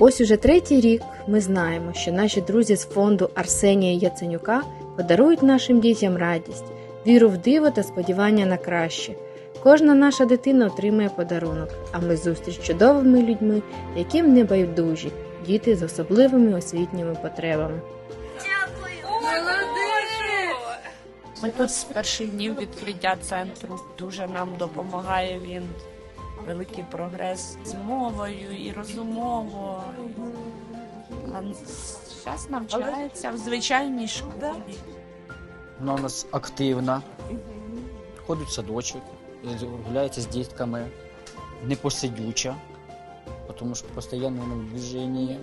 Ось уже третій рік ми знаємо, що наші друзі з фонду Арсенія Яценюка подарують нашим дітям радість, віру в диво та сподівання на краще. Кожна наша дитина отримує подарунок, а ми зустріч чудовими людьми, яким не байдужі, діти з особливими освітніми потребами. Ми тут з перших днів відкриття центру. Дуже нам допомагає він. Великий прогрес з мовою і розумово. А зараз навчається в звичайній школі. Вона у нас активна, ходить в садочок, гуляється з дітками, непосидюча, тому що постійно вона в движенні.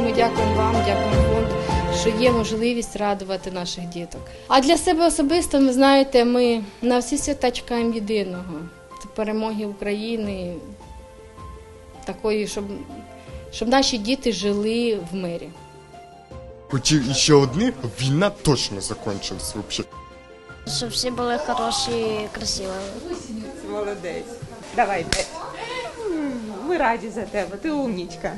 Ми дякуємо вам, дякуємо фонду, що є можливість радувати наших діток. А для себе особисто, ви знаєте, ми на всі свята чекаємо єдиного. Це перемоги України, такої, щоб, щоб наші діти жили в мирі. Хотів іще одне, війна точно закончилась вообще. Щоб всі були хороші і красиві. Молодець. Давай, Ми раді за тебе, ти умнічка.